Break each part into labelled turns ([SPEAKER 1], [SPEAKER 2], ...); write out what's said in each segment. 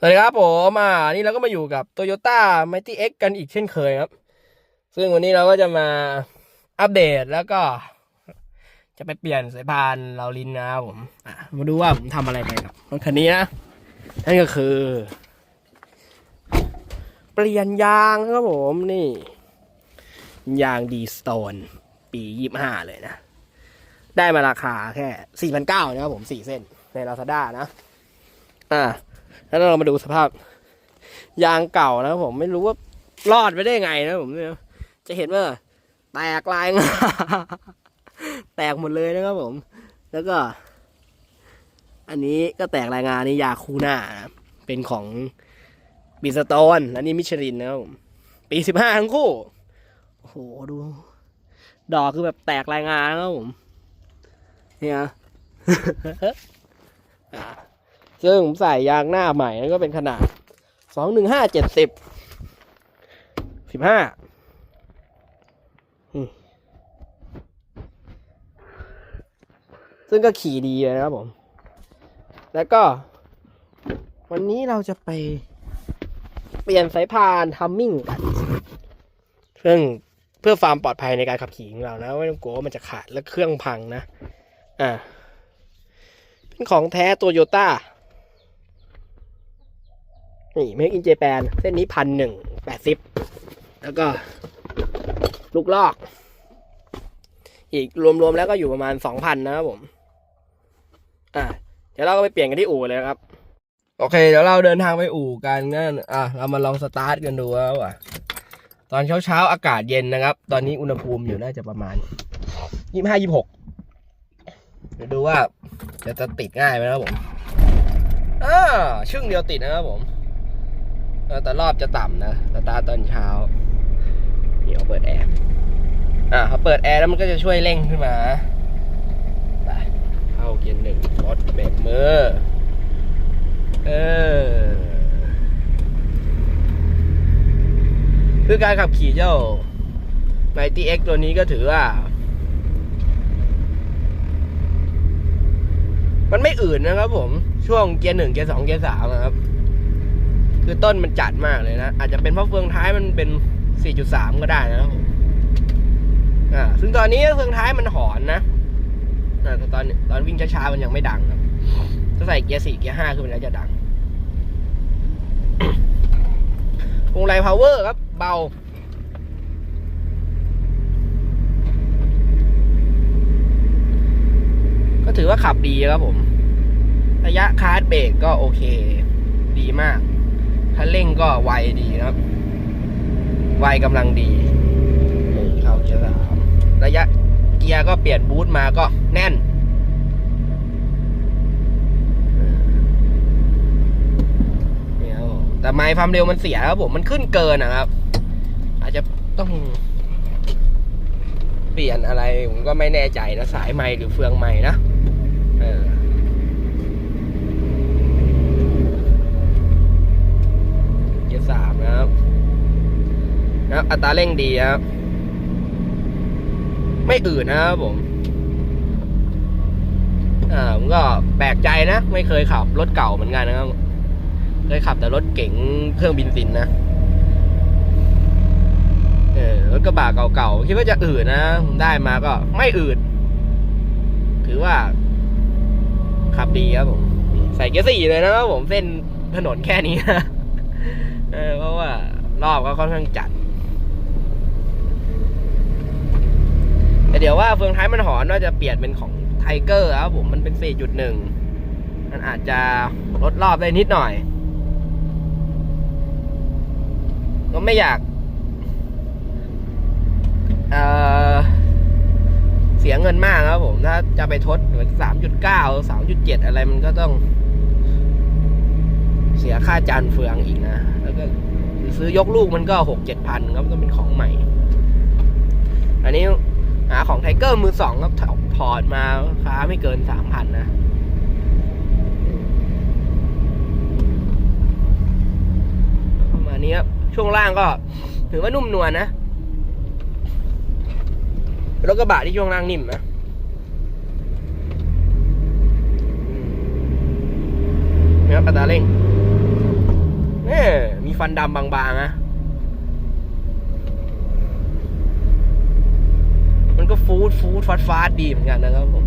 [SPEAKER 1] สวัสดีครับผมอ่านี่เราก็มาอยู่กับ Toyota Mighty X กันอีกเช่นเคยครับ ซึ่งวันนี้เราก็จะมาอัปเดตแล้วก็ จะไปเปลี่ยนสายพานเราลินนะครับผมอะมาดูว่าผมทำอะไรไปกับรถคันนี้นะ นั่นก็คือ เปลี่ยนยางครับผมนี่ ยางดีสโตนปียี่ห้าเลยนะ ได้มาราคาแค่สี่พันเก้านะครับผมสี่เส้นในลาซาด้านะ อ่า แล้วเรามาดูสภาพ ยางเก่านะครับผมไม่รู้ว่ารอดไปได้ไงนะผมเนี่ยจะเห็นว่าแตกลายงาแตกหมดเลยนะครับผม แล้วก็ อันนี้ก็แตกลายงานนี่ยาคูน่านะเป็นของบิสโตนและนี่มิชลินนะครับผมปีสิบห้าทั้งคู่โอ้โหดู ดอกคือแบบแตกลายงานนะครับผมเนี่ย อ่า ซึ่งผมใส่ยางหน้าใหม่นั่นก็เป็นขนาดสองหนึ่งห้าเจ็ดสิบสิบห้าซึ่งก็ขี่ดีเลยนะครับผม แล้วก็ วันนี้เราจะไปเปลี่ยนสายพานทัมมิ่งกัน ซึ่งเพื่อความปลอดภัยในการขับขี่ของเรานะ ไม่ต้องกลัวว่ามันจะขาดและเครื่องพังนะ อ่า เป็นของแท้โตโยต้า นี่เมกอินเจแปนเส้นนี้พันหนึ่งแปดสิบแล้วก็ ลูกลอก อีกรวมๆแล้วก็อยู่ประมาณสองพันนะครับผม อะเดี๋ยวเราก็ไปเปลี่ยนกันที่อู่เลยครับ โอเค เดี๋ยวเราเดินทางไปอู่กันงั้นอะเรามาลองสตาร์ทกันดูว่าตอนเช้าๆอากาศเย็นนะครับ ตอนนี้อุณหภูมิอยู่น่าจะประมาณยี่ห้ายี่หกเดี๋ยวดูว่าจะจะติดง่ายไหมนะครับผมอ่าชึ่งเดียวติดนะครับผม แต่รอบจะต่ำนะสตาร์ตอนเช้าเดี๋ยวเปิดแอร์อ่าพอเปิดแอร์แล้วมันก็จะช่วยเร่งขึ้นมาไปเข้าเกียร์หนึ่งกดเบรกมือเออคือการขับขี่เจ้า Mighty X ตัวนี้ก็ถือว่า มันไม่อื่นนะครับผม ช่วงเกียร์หนึ่งเกียร์สองเกียร์สามนะครับ คือต้นมันจัดมากเลยนะ อาจจะเป็นเพราะเฟืองท้ายมันเป็น 4.3 ก็ได้นะครับผมอ่าซึ่งตอนนี้เฟืองท้ายมันหอนนะอ่าแต่ตอนตอนวิ่งช้าๆมันยังไม่ดังครับถ้าใส่เกียร์สี่เกียร์ห้าขึ้นไปแล้วจะดังวงไลพาวเวอร์ครับ เบาก็ถือว่าขับดีครับผม ระยะคาร์ดเบรกก็โอเค ดีมาก คันเร่งก็ไวดีนะครับ ไวกำลังดีเข้าเกียร์สามระยะเกียร์ก็เปลี่ยนบูทมาก็แน่นนี่ครับแต่ไมล์ความเร็วมันเสียครับผมมันขึ้นเกินนะครับ อาจจะต้องเปลี่ยนอะไร ผมก็ไม่แน่ใจนะ สายไมล์หรือเฟืองไมล์นะ เออ เกียร์สามนะครับ นะครับ อัตราเร่งดีครับ ไม่อื่นนะครับผม อ่าผมก็แปลกใจนะ ไม่เคยขับรถเก่าเหมือนกันนะครับ เคยขับแต่รถเก๋งเครื่องบินซินนะ เออรถกระบะเก่าๆ คิดว่าจะอืดนะ ผมได้มาก็ไม่อืด ถือว่า ขับดีครับผม ใส่เกียร์สี่เลยนะครับผมเส้นถนนแค่นี้นะเออเพราะว่ารอบก็ค่อนข้างจัด แต่ เดี๋ยวว่าเฟืองท้ายมันหอนว่าจะเปลี่ยนเป็นของไทเกอร์ครับผมมันเป็น 4.1 มันอาจจะลดรอบได้นิดหน่อย ก็ไม่อยากเเสียเงินมากครับผม ถ้าจะไปทดเหมือน3.9 3.7 อะไรมันก็ต้อง เสียค่าจานเฟืองอีกนะ แล้วก็ซื้อยกลูกมันก็หกเจ็ดพันครับก็เป็นของใหม่ อันนี้ หาของไทเกอร์มือสองครับถอดมาค้าไม่เกินสามพันนะ ประมาณนี้ครับ ช่วงล่างก็ ถือว่านุ่มนวลนะรถกระบะที่ช่วงล่างนิ่มนะอืมนี่ครับอัตราเร่งเนี่ยมีฟันดำบางๆนะ มันก็ ฟูดฟูดฟาดฟาดดีเหมือนกันนะครับผม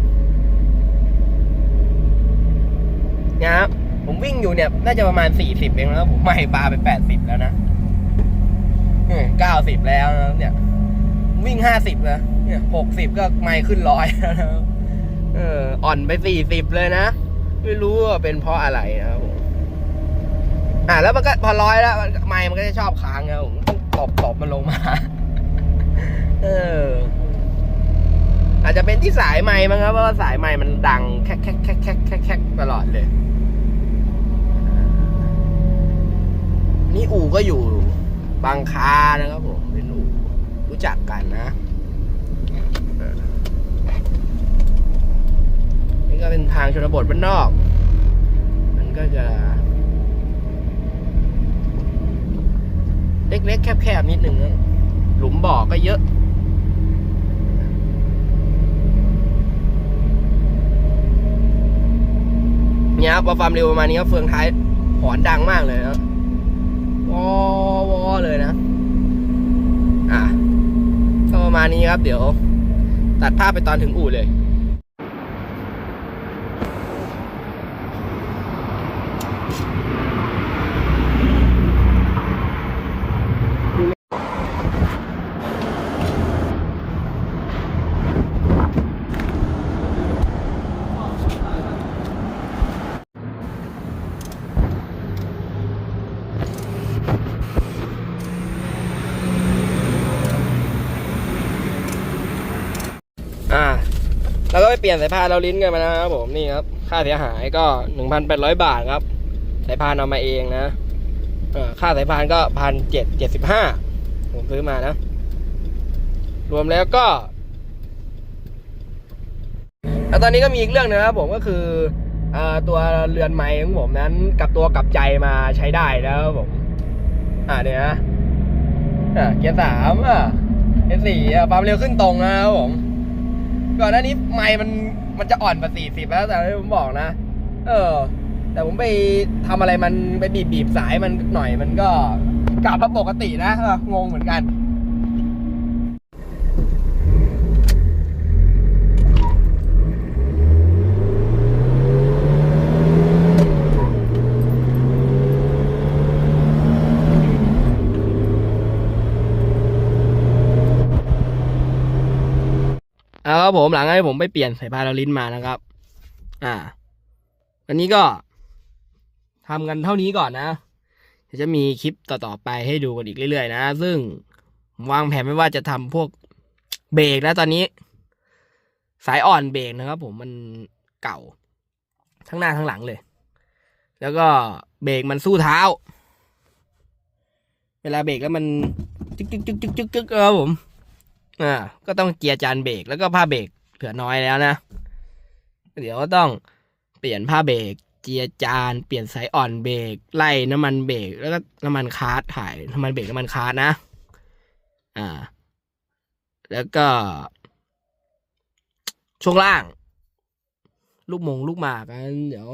[SPEAKER 1] เนี่ยครับผมวิ่งอยู่เนี่ย น่าจะประมาณสี่สิบเองนะครับผมไม่ปลาไปแปดสิบแล้วนะเก้าสิบแล้วนะเนี่ย วิ่งห้าสิบนะเนี่ยหกสิบก็ไม่ขึ้นร้อยแล้วนะเออ อ่อนไปสี่สิบเลยนะ ไม่รู้ว่าเป็นเพราะอะไรนะครับผมอ่าแล้วมันก็พอร้อยแล้ว ไม้มันก็จะชอบค้างครับผมต้องตบตบมันลงมา เออ อาจจะเป็นที่สายไม้มั้งครับเพราะว่าสายไม้มันดังแคกแคกแคกแคกแคกแคกตลอดเลย นี่อู่ก็อยู่บางคานะครับผมเป็นอู่รู้จักกันนะนี่ก็เป็นทางชนบทบ้านนอก มันก็จะ เล็กๆ แคบๆ นิดหนึ่งนะหลุมบ่อก็เยอะ นี่ยครับพอความเร็วประมาณนี้ก็เฟืองท้ายหอนดังมากเลยนะวอวอเลยนะ อะก็ประมาณนี้ครับ เดี๋ยว ตัดภาพไปตอนถึงอู่เลย อ่า แล้วก็ ไปเปลี่ยนสายพานเราลิ้นกันมานะครับผมนี่ครับ ค่าเสียหายก็หนึ่งพันแปดร้อยบาทครับ สายพานเอามาเองนะอค่าสายพานก็พันเจ็ดเจ็ดสิบห้าผมซื้อมานะ รวมแล้วก็แล้วตอนนี้ก็มีอีกเรื่องหนึงนะครับผมก็คืออตัวเรือนไม้ของผมนั้นกับตัวกลับใจมาใช้ได้แล้วครับผม อ่าเนี่ยนะอ่าเกียร์สามอะเกียร์สี่อะความเร็วขึ้นตรงนะครับผม ก่อนหน้านี้ไม้มันมันจะอ่อนกว่าสี่สิบแล้วแต่ที่ผมบอกนะ เออ แต่ผมไปทำอะไรมันไปบีบบีบสายมันหน่อยมันก็กลับมาปกตินะงงเหมือนกัน ครับผมหลังจากที่ผมไปเปลี่ยนสายพานเราลิ้นมานะครับ อ่าอันนี้ก็ทำกันเท่านี้ก่อนนะจะมีคลิปต่อๆไปให้ดูกันอีกเรื่อยๆนะ ซึ่งวางแผนไม่ว่าจะทำพวกเบรกแล้วตอนนี้ สายอ่อนเบรกนะครับ ผมมันเก่า ทั้งหน้าทั้งหลังเลย แล้วก็เบรกมันสู้เท้า เวลาเบรกแล้วมันจึ๊กจึ๊กจึ๊กจึ๊กจึ๊กจึ๊กครับผม อ่าก็ต้องเจียร์จานเบรกแล้วก็ผ้าเบรกเหลือน้อยแล้วนะ เดี๋ยวก็ต้องเปลี่ยนผ้าเบรกเจียร์จานเปลี่ยนสายอ่อนเบรกไล่น้ำมันเบรกแล้วก็น้ำมันคาร์ดถ่ายน้ำมันเบรกน้ำมันคาร์ดนะ อ่า แล้วก็ ช่วงล่าง ลูกมงลูกหมากกันเดี๋ยว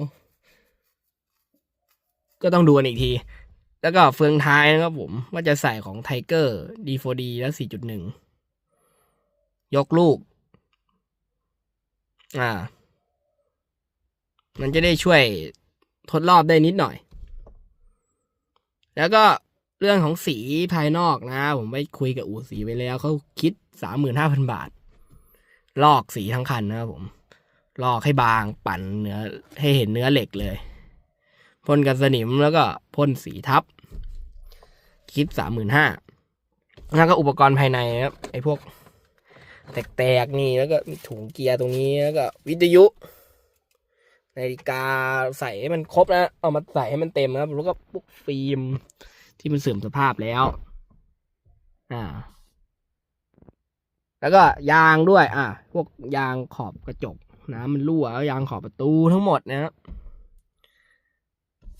[SPEAKER 1] ก็ต้องดูกันอีกที แล้วก็เฟืองท้ายนะครับผมว่าจะใส่ของไทเกอร์ D4D แล้ว4.1 ยกลูก อ่า มันจะได้ช่วยทดรอบได้นิดหน่อย แล้วก็เรื่องของสีภายนอกนะ ผมไปคุยกับอู่สีไปแล้วเขาคิดสามหมื่นห้าพันบาท ลอกสีทั้งคันนะครับผม ลอกให้บางปั่นเนื้อให้เห็นเนื้อเหล็กเลยพ่นกันสนิมแล้วก็พ่นสีทับ คิดสามหมื่นห้าแล้วก็อุปกรณ์ภายในครับไอ้พวก แตกๆนี่แล้วก็มีถุงเกียร์ตรงนี้แล้วก็วิทยุนาฬิกาใส่ให้มันครบนะเอามาใส่ให้มันเต็มครับแล้วก็พวกฟิล์มที่มันเสื่อมสภาพแล้ว อ่า แล้วก็ยางด้วย อ่าพวกยางขอบกระจกนะมันรั่วแล้วยางขอบประตูทั้งหมดนะครับ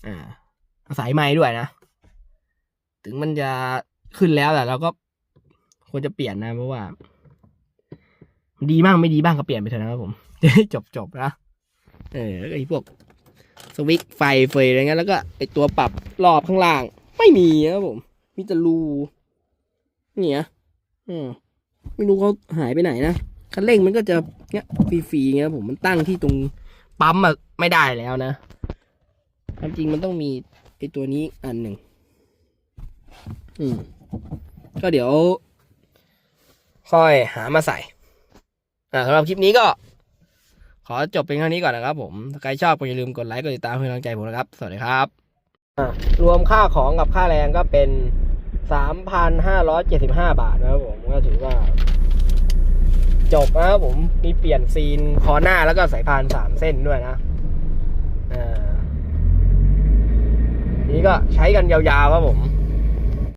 [SPEAKER 1] อ่าสายไม้ด้วยนะ ถึงมันจะขึ้นแล้วแต่เราก็ควรจะเปลี่ยนนะเพราะว่า ดีบ้างไม่ดีบ้างก็เปลี่ยนไปเถอะนะครับผมจะได้จบจบนะเออแล้วก็ไอ้พวกสวิตช์ไฟเฟยอะไรเงี้ยแล้วก็ไอ้ตัวปรับรอบข้างล่าง ไม่มีนะครับผม มีแต่รูเนี่ยอืมไม่รู้เขาหายไปไหนนะคันเร่งมันก็จะเนี้ยฟรีๆเงี้ยครับผมมันตั้งที่ตรงปั๊มอะไม่ได้แล้วนะความจริงมันต้องมีไอตัวนี้อันหนึ่งอืมก็เดี๋ยว ค่อยหามาใส่ สำหรับคลิปนี้ก็ ขอจบเป็นเท่านี้ก่อนนะครับผม ถ้าใครชอบก็อย่าลืมกดไลค์กดติดตามเพื่อเป็นกำลังใจผมนะครับ สวัสดีครับ รวมค่าของกับค่าแรงก็เป็นสามพันห้าร้อยเจ็ดสิบห้าบาทนะครับผมก็ถือว่า จบนะครับผมมีเปลี่ยนซีนคอหน้าแล้วก็สายพานสามเส้นด้วยนะอ่านี่ก็ใช้กันยาวๆครับผม